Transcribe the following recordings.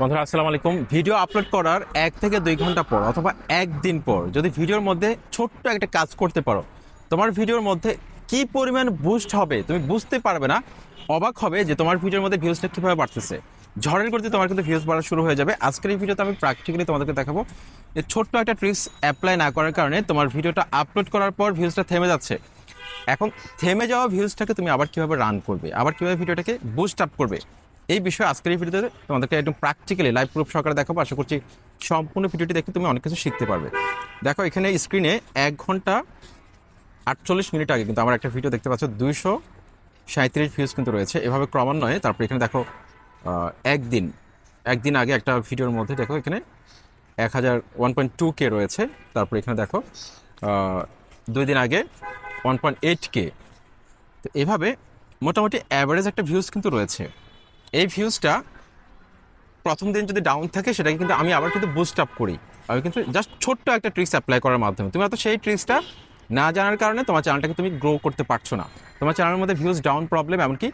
বন্ধুরা, আসসালামু আলাইকুম। ভিডিও আপলোড করার এক থেকে দুই ঘণ্টা পর অথবা একদিন পর যদি ভিডিওর মধ্যে ছোট্ট একটা কাজ করতে পারো, তোমার ভিডিওর মধ্যে কি পরিমাণ বুস্ট হবে তুমি বুঝতে পারবে না, অবাক হবে যে তোমার ভিডিওর মধ্যে ভিউজটা কীভাবে বাড়তেছে। ঝড়ের গতিতে তোমার কিন্তু ভিউজ বাড়া শুরু হয়ে যাবে। আজকের এই ভিডিওতে আমি প্র্যাকটিক্যালি তোমাদেরকে দেখাবো যে ছোট্ট একটা ট্রিক্স অ্যাপ্লাই না করার কারণে তোমার ভিডিওটা আপলোড করার পর ভিউজটা থেমে যাচ্ছে। এখন থেমে যাওয়া ভিউজটাকে তুমি আবার কীভাবে রান করবে? আবার কীভাবে ভিডিওটাকে বুস্ট আপ করবে? এই বিষয়ে আজকের এই ভিডিওতে তোমাদেরকে একদম প্র্যাকটিক্যালি লাইভ প্রুফ সহকারে দেখাবো। আশা করছি সম্পূর্ণ ভিডিওটি দেখে তুমি অনেক কিছু শিখতে পারবে। দেখো, এখানে স্ক্রিনে এক ঘণ্টা আটচল্লিশ মিনিট আগে কিন্তু আমার একটা ভিডিও দেখতে পাচ্ছ, দুইশো সাঁত্রিশ ভিউজ কিন্তু রয়েছে। এভাবে ক্রমান্বয়ে, তারপর এখানে দেখো একদিন একদিন আগে একটা ভিডিওর মধ্যে দেখো, এখানে এক হাজার ওয়ান পয়েন্ট টু কে রয়েছে। তারপর এখানে দেখো দুই দিন আগে ওয়ান পয়েন্ট এইট কে তো এভাবে মোটামুটি অ্যাভারেজ একটা ভিউজ কিন্তু রয়েছে। এই ভিউজটা প্রথম দিন যদি ডাউন থাকে, সেটাকে কিন্তু আমি আবার কিন্তু বুস্ট আপ করি। আমি কিন্তু জাস্ট ছোট্ট একটা ট্রিক্স অ্যাপ্লাই করার মাধ্যমে। তুমি হয়তো সেই ট্রিক্সটা না জানার কারণে তোমার চ্যানেলটাকে তুমি গ্রো করতে পারছ না। তোমার চ্যানেলের মধ্যে ভিউজ ডাউন প্রবলেম এমনকি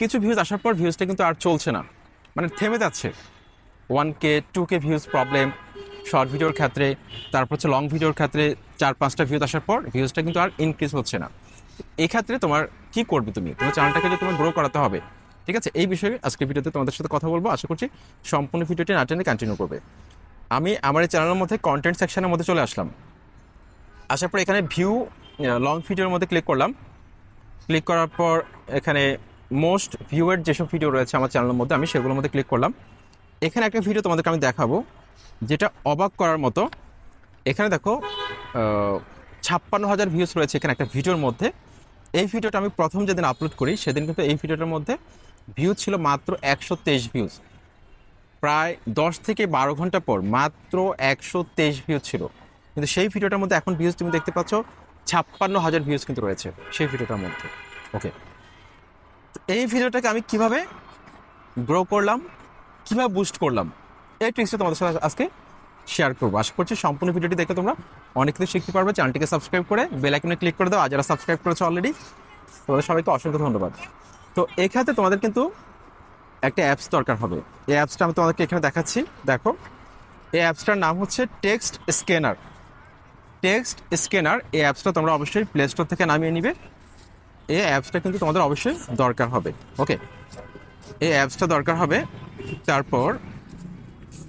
কিছু ভিউজ আসার পর ভিউজটা কিন্তু আর চলছে না। মানে থেমে যাচ্ছে। One K two K views problem short ভিডিওর ক্ষেত্রে, তারপর হচ্ছে লং ভিডিওর ক্ষেত্রে চার, পাঁচটা ভিউজ আসার পর ভিউজটা কিন্তু আর ইনক্রিজ হচ্ছে না। এই ক্ষেত্রে তোমার কি করবে তুমি? তোমার চ্যানেলটাকে যে তোমার গ্রো করাতে হবে ঠিক আছে? এই বিষয়ে আজকের ভিডিওতে তোমাদের সাথে কথা বলব। আশা করছি সম্পূর্ণ ভিডিওটি না টেনে কন্টিনিউ করবে। আমি আমার এই চ্যানেলের মধ্যে কন্টেন্ট সেকশনের মধ্যে চলে আসলাম। আসার পর এখানে ভিউ লং ভিডিওর মধ্যে ক্লিক করলাম। ক্লিক করার পর এখানে মোস্ট ভিউয়ের যেসব ভিডিও রয়েছে আমার চ্যানেলের মধ্যে, আমি সেগুলোর মধ্যে ক্লিক করলাম। এখানে একটা ভিডিও তোমাদেরকে আমি দেখাবো, যেটা অবাক করার মতো। এখানে দেখো ছাপ্পান্ন হাজার ভিউস রয়েছে এখানে একটা ভিডিওর মধ্যে। এই ভিডিওটা আমি প্রথম যেদিন আপলোড করি, সেদিন কিন্তু এই ভিডিওটার মধ্যে ভিউ ছিল মাত্র একশো তেইশ ভিউজ প্রায় দশ থেকে বারো ঘণ্টা পর মাত্র একশো তেইশ ভিউজ ছিল। কিন্তু সেই ভিডিওটার মধ্যে এখন ভিউজ তুমি দেখতে পাচ্ছ, ছাপ্পান্ন হাজার ভিউজ কিন্তু রয়েছে সেই ভিডিওটার মধ্যে। ওকে এই ভিডিওটাকে আমি কীভাবে গ্রো করলাম, কীভাবে বুস্ট করলাম, এই ট্রিক্সটা তোমাদের সাথে আজকে শেয়ার করব। আশা করছি সম্পূর্ণ ভিডিওটি দেখে তোমরা অনেক কিছু শিখতে পারবে। চ্যানেলটিকে সাবস্ক্রাইব করে বেল আইকনে ক্লিক করে দাও। আর যারা সাবস্ক্রাইব করেছ অলরেডি তোমাদের সবাইকে অসংখ্য ধন্যবাদ। তো ক্ষেত্রে তোমাদের কিন্তু একটা অ্যাপস দরকার হবে। এই অ্যাপসটা আমি তোমাদেরকে এখানে দেখাচ্ছি। দেখো, এই অ্যাপসটার নাম হচ্ছে টেক্সট স্ক্যানার টেক্সট স্ক্যানার এই অ্যাপসটা তোমরা অবশ্যই প্লে স্টোর থেকে নামিয়ে নিবে। এই অ্যাপসটা কিন্তু তোমাদের অবশ্যই দরকার হবে। ওকে এই অ্যাপসটা দরকার হবে। তারপর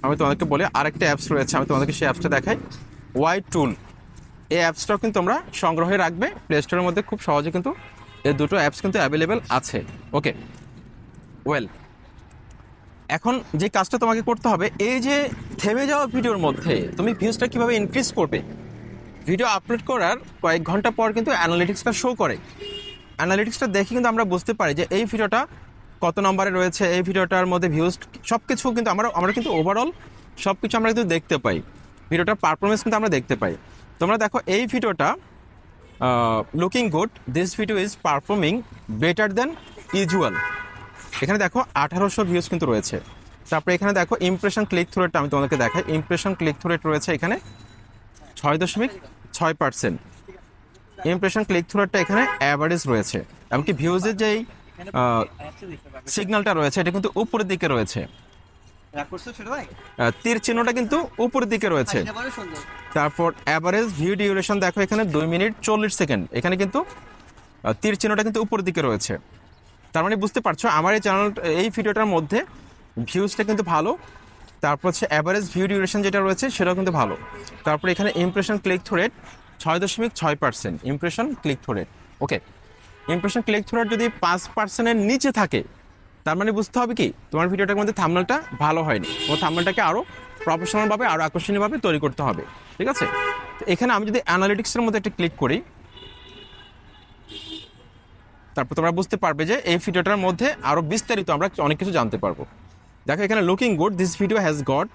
আমি তোমাদেরকে বলি, আরেকটা অ্যাপস রয়েছে, আমি তোমাদেরকে সেই অ্যাপসটা দেখাই। ওয়াই টুল এই অ্যাপসটাও কিন্তু তোমরা সংগ্রহে রাখবে প্লে স্টোরের মধ্যে খুব সহজে কিন্তু এই দুটো অ্যাপস কিন্তু অ্যাভেলেবেল আছে। ওকে ওয়েল এখন যে কাজটা তোমাকে করতে হবে, এই যে থেমে যাওয়া ভিডিওর মধ্যে তুমি ভিউজটা কীভাবে ইনক্রিজ করবে ভিডিও আপলোড করার কয়েক ঘণ্টা পর কিন্তু অ্যানালিটিক্সটা শো করে। অ্যানালিটিক্সটা দেখে কিন্তু আমরা বুঝতে পারি যে এই ভিডিওটা কত নম্বরে রয়েছে এই ভিডিওটার মধ্যে ভিউজ সব কিছু কিন্তু আমরা আমরা কিন্তু ওভারঅল সব কিছু আমরা কিন্তু দেখতে পাই। ভিডিওটার পারফরমেন্স কিন্তু আমরা দেখতে পাই। তোমরা দেখো, এই ভিডিওটা looking good this video is performing better than usual এখানে দেখো, আঠারোশো ভিউজ কিন্তু রয়েছে। তারপরে এখানে দেখো ইমপ্রেশন ক্লিক থ্রু রেটটা আমি তোমাদেরকে দেখাই। ইমপ্রেশন ক্লিক থ্রু রেট রয়েছে এখানে ছয় দশমিক ছয় পার্সেন্ট ইমপ্রেশন ক্লিক থ্রু রেটটা এখানে অ্যাভারেজ রয়েছে। এমনকি ভিউজের যেই সিগন্যালটা রয়েছে এটা কিন্তু উপরের দিকে রয়েছে। তীর চিহ্নটা কিন্তু উপরের দিকে রয়েছে। তারপর অ্যাভারেজ ভিউ ডিউরেশন দেখো এখানে দুই মিনিট চল্লিশ সেকেন্ড এখানে কিন্তু তীর চিহ্নটা কিন্তু উপরের দিকে রয়েছে। তার মানে বুঝতে পারছ আমার এই চ্যানেল এই ভিডিওটার মধ্যে ভিউজটা কিন্তু ভালো। তারপর হচ্ছে অ্যাভারেজ ভিউ ডিউরেশন যেটা রয়েছে সেটাও কিন্তু ভালো। তারপর এখানে ইমপ্রেশন ক্লিক থ্রু রেট ছয় দশমিক ছয় percent impression click through rate okay impression click through rate যদি পাঁচ পার্সেন্টের নিচে থাকে, তার মানে বুঝতে হবে কি, তোমার ভিডিওটার মধ্যে থামনালটা ভালো হয়নি। ও থামনালটাকে আরও প্রফেশনালভাবে আরও আকর্ষণীয়ভাবে তৈরি করতে হবে, ঠিক আছে? এখানে আমি যদি অ্যানালিটিক্সের মধ্যে একটা ক্লিক করি, তারপর তোমরা বুঝতে পারবে যে এই ভিডিওটার মধ্যে আরও বিস্তারিত আমরা অনেক কিছু জানতে পারব। দেখো, এখানে looking good this video has got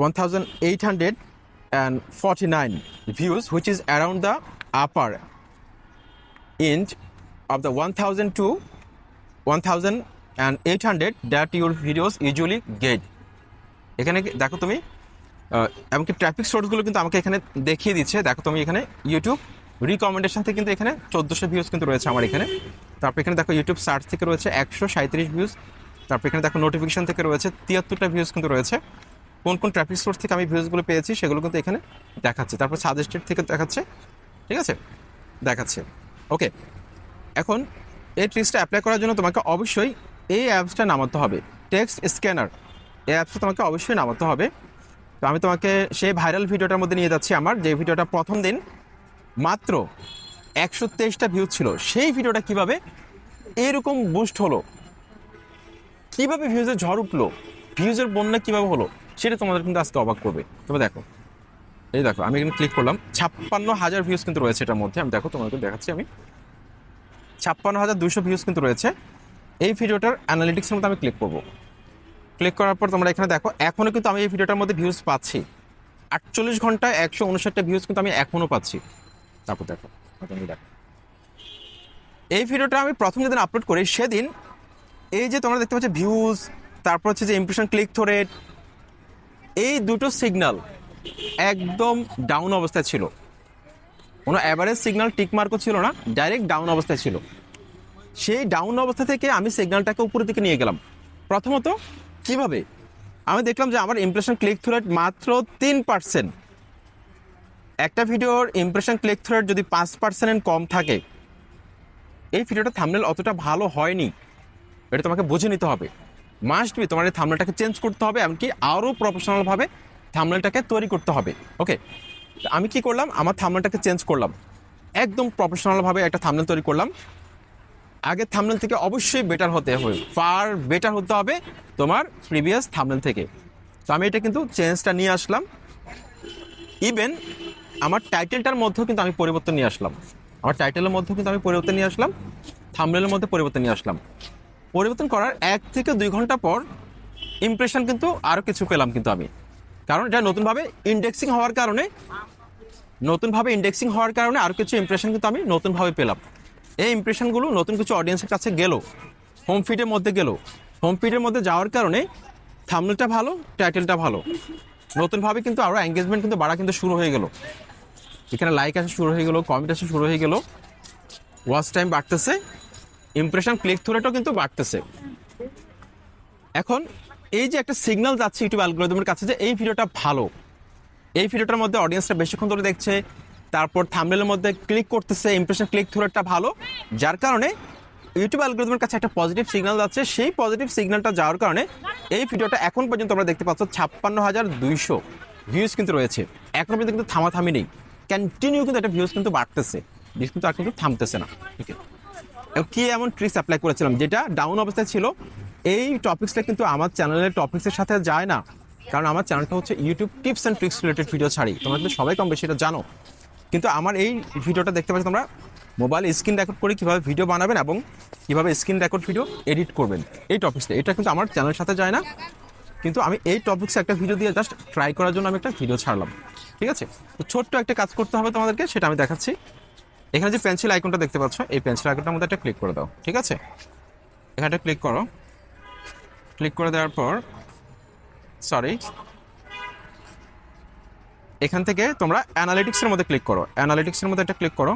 one thousand eight hundred and forty nine views which is around the upper inch of the 1000 to 1800 that your videos usually get. এখানে দেখো তুমি এমনকি ট্রাফিক সোর্সগুলো কিন্তু আমাকে এখানে দেখিয়ে দিচ্ছে। দেখো তুমি এখানে ইউটিউব রিকমেন্ডেশন থেকে কিন্তু এখানে চোদ্দোশো ভিউজ কিন্তু রয়েছে আমার এখানে। তারপর এখানে দেখো ইউটিউব সার্চ থেকে রয়েছে একশো সাঁত্রিশ ভিউজ তারপর এখানে দেখো নোটিফিকেশন থেকে রয়েছে তিয়াত্তরটা ভিউজ কিন্তু রয়েছে। কোন কোন ট্রাফিক সোর্স থেকে আমি ভিউজগুলো পেয়েছি সেগুলো কিন্তু এখানে দেখাচ্ছে। তারপর সাজেস্টেড থেকে দেখাচ্ছে। ঠিক আছে? দেখাচ্ছে। ওকে এখন এই ট্রিক্সটা অ্যাপ্লাই করার জন্য তোমাকে অবশ্যই এই অ্যাপসটা নামাতে হবে। টেক্সট স্ক্যানার এই অ্যাপসটা তোমাকে অবশ্যই নামাতে হবে। তো আমি তোমাকে সেই ভাইরাল ভিডিওটার মধ্যে নিয়ে যাচ্ছি আমার, যে ভিডিওটা প্রথম দিন মাত্র একশো তেইশটা ভিউজ ছিল। সেই ভিডিওটা কীভাবে এরকম বুস্ট হলো? কীভাবে ভিউজের ঝড় উঠল? ভিউজের বন্যা কীভাবে হলো? সেটা তোমাদের কিন্তু আজকে অবাক করবে। তবে দেখো এই দেখো, আমি এখানে ক্লিক করলাম। ছাপ্পান্ন হাজার ভিউজ কিন্তু রয়েছে এটার মধ্যে। আমি দেখো তোমাকে দেখাচ্ছি আমি। ছাপ্পান্ন হাজার দুশো ভিউজ কিন্তু রয়েছে। এই ভিডিওটার অ্যানালিটিক্সের মধ্যে আমি ক্লিক করব। ক্লিক করার পর তোমরা এখানে দেখো এখনও কিন্তু আমি এই ভিডিওটার মধ্যে ভিউজ পাচ্ছি। আটচল্লিশ ঘন্টায় একশো উনষাটটা ভিউজ কিন্তু আমি এখনও পাচ্ছি। তারপর দেখো দেখো। এই ভিডিওটা আমি প্রথম যেদিন আপলোড করি, সেদিন এই যে তোমরা দেখতে পাচ্ছ ভিউজ তারপর হচ্ছে যে ইমপ্রেশন ক্লিক থ্রো রেট এই দুটো সিগন্যাল একদম ডাউন অবস্থায় ছিল। কোনো অ্যাভারেজ সিগন্যাল টিক মার্কও ছিল না ডাইরেক্ট ডাউন অবস্থায় ছিল। সেই ডাউন অবস্থা থেকে আমি সিগন্যালটাকে উপরের দিকে নিয়ে গেলাম। প্রথমত, কীভাবে? আমি দেখলাম যে আমার ইমপ্রেশন ক্লিক থ্রু রেট মাত্র তিন পার্সেন্ট একটা ভিডিওর ইমপ্রেশন ক্লিক থ্রু রেট যদি পাঁচ পার্সেন্ট কম থাকে, এই ভিডিওটা থামনেল অতটা ভালো হয়নি। এটা তোমাকে বুঝে নিতে হবে। মাস্ট বি তোমার এই থামনেলটাকে চেঞ্জ করতে হবে, এমনকি আরও প্রফেশনালভাবে থামনেলটাকে তৈরি করতে হবে ওকে আমি কি করলাম? আমার থামনেলটাকে চেঞ্জ করলাম। একদম প্রফেশনালভাবে একটা থামনেল তৈরি করলাম। আগের থামনেল থেকে অবশ্যই বেটার হতে হবে। ফার বেটার হতে হবে তোমার প্রিভিয়াস থামনেল থেকে। তো আমি এটা কিন্তু চেঞ্জটা নিয়ে আসলাম। ইভেন আমার টাইটেলটার মধ্যেও কিন্তু আমি পরিবর্তন নিয়ে আসলাম। আমার টাইটেলের মধ্যেও কিন্তু আমি পরিবর্তন নিয়ে আসলাম। থামনেলের মধ্যে পরিবর্তন নিয়ে আসলাম। পরিবর্তন করার এক থেকে দুই ঘণ্টা পর ইমপ্রেশন কিন্তু আরও কিছু পেলাম কিন্তু আমি। কারণ এটা নতুনভাবে ইন্ডেক্সিং হওয়ার কারণে, নতুনভাবে ইন্ডেক্সিং হওয়ার কারণে আর কিছু ইমপ্রেশন কিন্তু আমি নতুনভাবে পেলাম। এই ইমপ্রেশনগুলো নতুন কিছু অডিয়েন্সের কাছে গেল হোম ফিডের মধ্যে গেল। হোম ফিডের মধ্যে যাওয়ার কারণে থামনেলটা ভালো টাইটেলটা ভালো। নতুনভাবে কিন্তু আরও এঙ্গেজমেন্ট কিন্তু বাড়া কিন্তু শুরু হয়ে গেল। এখানে লাইক আসা শুরু হয়ে গেল কমেন্ট আসা শুরু হয়ে গেল। ওয়াচ টাইম বাড়তেছে ইমপ্রেশন ক্লিক থ্রুটাও কিন্তু বাড়তেছে। এখন এই যে একটা সিগনাল যাচ্ছে ইউটিউব অ্যালগোরিদমের কাছে যে এই ভিডিওটা ভালো, এই ভিডিওটার মধ্যে অডিয়েন্সটা বেশিক্ষণ ধরে দেখছে, তারপর থামনেলের মধ্যে ক্লিক করতেছে ইমপ্রেশন ক্লিক থ্রুটা ভালো, যার কারণে ইউটিউব অ্যালগোরিদমের কাছে একটা পজিটিভ সিগনাল যাচ্ছে, সেই পজিটিভ সিগনালটা যাওয়ার কারণে এই ভিডিওটা এখন পর্যন্ত আমরা দেখতে পাচ্ছ ছাপ্পান্ন হাজার দুইশো ভিউজ কিন্তু রয়েছে। এখন পর্যন্ত কিন্তু থামাথামি নেই। কন্টিনিউ কিন্তু একটা ভিউজ কিন্তু বাড়তেছে। ভিউজ কিন্তু আর কিন্তু থামতেছে না। ঠিক আছে কি এমন ট্রিক্স অ্যাপ্লাই করেছিলাম, যেটা ডাউন অবস্থায় ছিল এই টপিক্সটা কিন্তু আমার চ্যানেলের টপিক্সের সাথে যায় না। কারণ আমার চ্যানেলটা হচ্ছে YouTube tips and tricks related video ছাড়ি। তোমরা কিন্তু সবাই কম বেশি এটা জানো। কিন্তু আমার এই ভিডিওটা দেখতে পাচ্ছ তোমরা মোবাইল স্ক্রিন রেকর্ড করে কীভাবে ভিডিও বানাবেন এবং কীভাবে স্ক্রিন রেকর্ড ভিডিও এডিট করবেন। এই টপিক্সটা এটা কিন্তু আমার চ্যানেলের সাথে যায় না। কিন্তু আমি এই টপিক্সে একটা ভিডিও দিয়ে জাস্ট ট্রাই করার জন্য আমি একটা ভিডিও ছাড়লাম। ঠিক আছে? তো ছোট্ট একটা কাজ করতে হবে তোমাদেরকে, সেটা আমি দেখাচ্ছি। এখানে যে পেন্সিল আইকনটা দেখতে পাচ্ছ, এই পেন্সিল আইকনটার মধ্যে একটা ক্লিক করে দাও। ঠিক আছে? এখানটা ক্লিক করো। ক্লিক করে দেওয়ার পর সরি এখান থেকে তোমরা অ্যানালিটিক্সের মধ্যে ক্লিক করো। অ্যানালিটিক্সের মধ্যে একটা ক্লিক করো।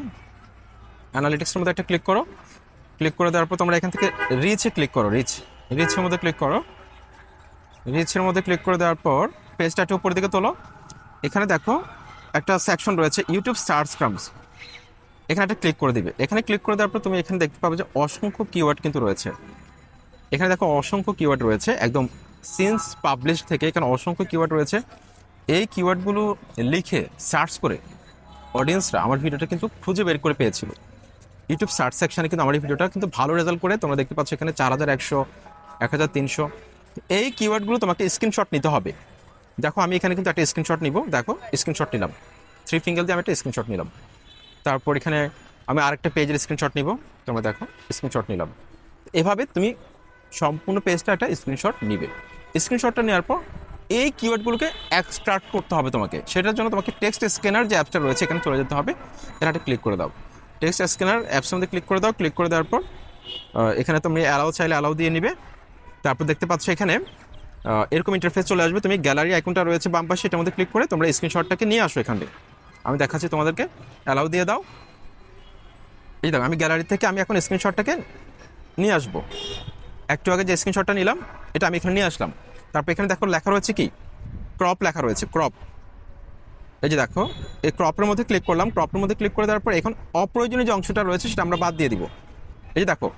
অ্যানালিটিক্সের মধ্যে একটা ক্লিক করো। ক্লিক করে দেওয়ার পর তোমরা এখান থেকে রিচে ক্লিক করো রিচ রিচের মধ্যে ক্লিক করো। রিচের মধ্যে ক্লিক করে দেওয়ার পর পেজটা একটু উপরের দিকে তোলো। এখানে দেখো একটা সেকশন রয়েছে ইউটিউব সার্চ ক্রামস এখানে একটা ক্লিক করে দিবে। এখানে ক্লিক করে দেওয়ার পর তুমি এখানে দেখতে পাবে যে অসংখ্য কিওয়ার্ড কিন্তু রয়েছে। এখানে দেখো অসংখ্য কিওয়ার্ড রয়েছে, একদম সিন্স পাবলিশ থেকে এখানে অসংখ্য কিওয়ার্ড রয়েছে। এই কিওয়ার্ডগুলো লিখে সার্চ করে অডিয়েন্সরা আমার ভিডিওটা কিন্তু খুঁজে বের করে পেয়েছিল। ইউটিউব সার্চ সেকশানে কিন্তু আমার এই ভিডিওটা কিন্তু ভালো রেজাল্ট করে, তোমরা দেখতে পাচ্ছ এখানে চার হাজার একশো, এক হাজার তিনশো। এই কিওয়ার্ডগুলো তোমাকে স্ক্রিনশট নিতে হবে। দেখো আমি এখানে কিন্তু একটা স্ক্রিনশট নিব, দেখো স্ক্রিনশট নিলাম। থ্রি ফিঙ্গেল দিয়ে আমি একটা স্ক্রিনশট নিলাম। তারপর এখানে আমি আরেকটা পেজের স্ক্রিনশট নিব, তোমরা দেখো স্ক্রিনশট নিলাম। এভাবে তুমি সম্পূর্ণ পেজটা একটা স্ক্রিনশট নিবে। স্ক্রিনশটটা নেওয়ার পর এই কিওয়ার্ডগুলোকে এক্সট্রাক্ট করতে হবে তোমাকে। সেটার জন্য তোমাকে টেক্সট স্ক্যানার যে অ্যাপসটা রয়েছে এখানে চলে যেতে হবে। এটা ক্লিক করে দাও। টেক্সট স্ক্যানার অ্যাপসের মধ্যে ক্লিক করে দাও। ক্লিক করে দেওয়ার পর এখানে তুমি অ্যালাউ চাইলে অ্যালাউ দিয়ে নিবে। তারপর দেখতে পাচ্ছ এখানে এরকম ইন্টারফেস চলে আসবে। তুমি গ্যালারি আইকনটা রয়েছে বাম পাশে, এটার মধ্যে ক্লিক করে তোমরা স্ক্রিনশটটাকে নিয়ে আসো এখানে আমি দেখাচ্ছি তোমাদেরকে। অ্যালাউ দিয়ে দাও। এই দেখো, আমি গ্যালারি থেকে আমি এখন স্ক্রিনশটটাকে নিয়ে আসব। একটু আগে যে স্ক্রিনশটটা নিলাম, এটা আমি এখানে নিয়ে আসলাম। তারপর এখানে দেখো লেখা রয়েছে কি? ক্রপ লেখা রয়েছে ক্রপ এই যে দেখো, এই ক্রপের মধ্যে ক্লিক করলাম ক্রপের মধ্যে ক্লিক করে দেওয়ার পর এখন অপ্রয়োজনীয় যে অংশটা রয়েছে সেটা আমরা বাদ দিয়ে দিব। এই যে দেখো,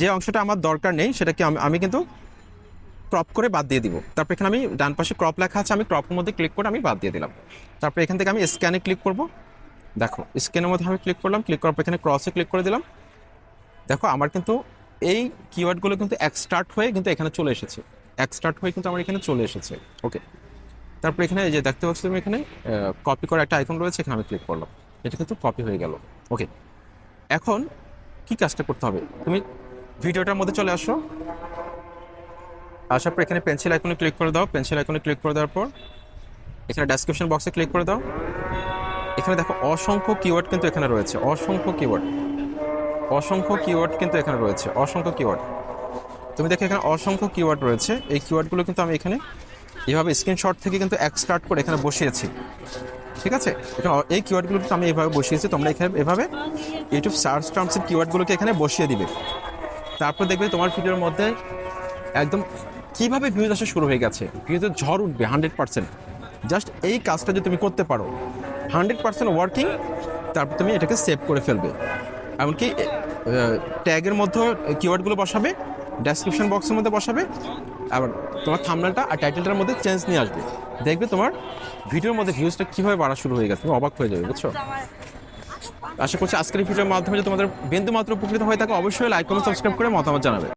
যে অংশটা আমার দরকার নেই, সেটাকে আমি আমি কিন্তু ক্রপ করে বাদ দিয়ে দিব। তারপর এখানে আমি ডান পাশে ক্রপ লেখা আছে, আমি ক্রপের মধ্যে ক্লিক করে আমি বাদ দিয়ে দিলাম। তারপর এখান থেকে আমি স্ক্যানে ক্লিক করব। দেখো স্ক্যানের মধ্যে আমি ক্লিক করলাম ক্লিক করার পর এখানে ক্রসে ক্লিক করে দিলাম। দেখো, আমার কিন্তু এই কিওয়ার্ডগুলো কিন্তু এক্সট্রাক্ট হয়ে কিন্তু এখানে চলে এসেছে। এক্সট্রাক্ট হয়ে কিন্তু আমার এখানে চলে এসেছে। ওকে তারপর এখানে এই যে দেখতে পাচ্ছ তুমি এখানে কপি করা একটা আইকন রয়েছে, এখানে আমি ক্লিক করলাম। এটা কিন্তু কপি হয়ে গেল। ওকে এখন কি কাজটা করতে হবে? তুমি ভিডিওটার মধ্যে চলে আসো। আসার পর এখানে পেন্সিল আইকনে ক্লিক করে দাও। পেন্সিল আইকনে ক্লিক করে দেওয়ার পর এখানে ডেসক্রিপশন বক্সে ক্লিক করে দাও। এখানে দেখো অসংখ্য কিওয়ার্ড কিন্তু এখানে রয়েছে। অসংখ্য কিওয়ার্ড অসংখ্য কিওয়ার্ড কিন্তু এখানে রয়েছে। অসংখ্য কিওয়ার্ড তুমি দেখো এখানে অসংখ্য কিওয়ার্ড রয়েছে। এই কিওয়ার্ডগুলো কিন্তু আমি এখানে এভাবে স্ক্রিনশট থেকে কিন্তু এক্সট্রাক্ট করে এখানে বসিয়েছি। ঠিক আছে? এই কিওয়ার্ডগুলো কিন্তু আমি এভাবে বসিয়েছি। তোমরা এখানে এভাবে ইউটিউব সার্চ টার্মসের কিওয়ার্ডগুলোকে এখানে বসিয়ে দিবে। তারপর দেখবে তোমার ভিডিওর মধ্যে একদম কীভাবে ভিউজ আসা শুরু হয়ে গেছে। ভিউজের ঝড় উঠবে হান্ড্রেড পার্সেন্ট জাস্ট এই কাজটা যদি তুমি করতে পারো হান্ড্রেড পার্সেন্ট ওয়ার্কিং তারপর তুমি এটাকে সেভ করে ফেলবে। এমনকি ট্যাগের মধ্যে কিওয়ার্ডগুলো বসাবে ডেসক্রিপশন বক্সের মধ্যে বসাবে, আবার তোমার থামনালটা আর টাইটেলটার মধ্যে চেঞ্জ নিয়ে আসবে। দেখবে তোমার ভিডিওর মধ্যে ভিউজটা কীভাবে বাড়া শুরু হয়ে গেছে, অবাক হয়ে যাবে, বুঝছ? আশা করছি আজকের ভিডিওর মাধ্যমে যদি তোমাদের বিন্দু মাত্র উপকৃত হয়ে থাকে, অবশ্যই লাইক কমেন্ট সাবস্ক্রাইব করে মতামত জানাবে।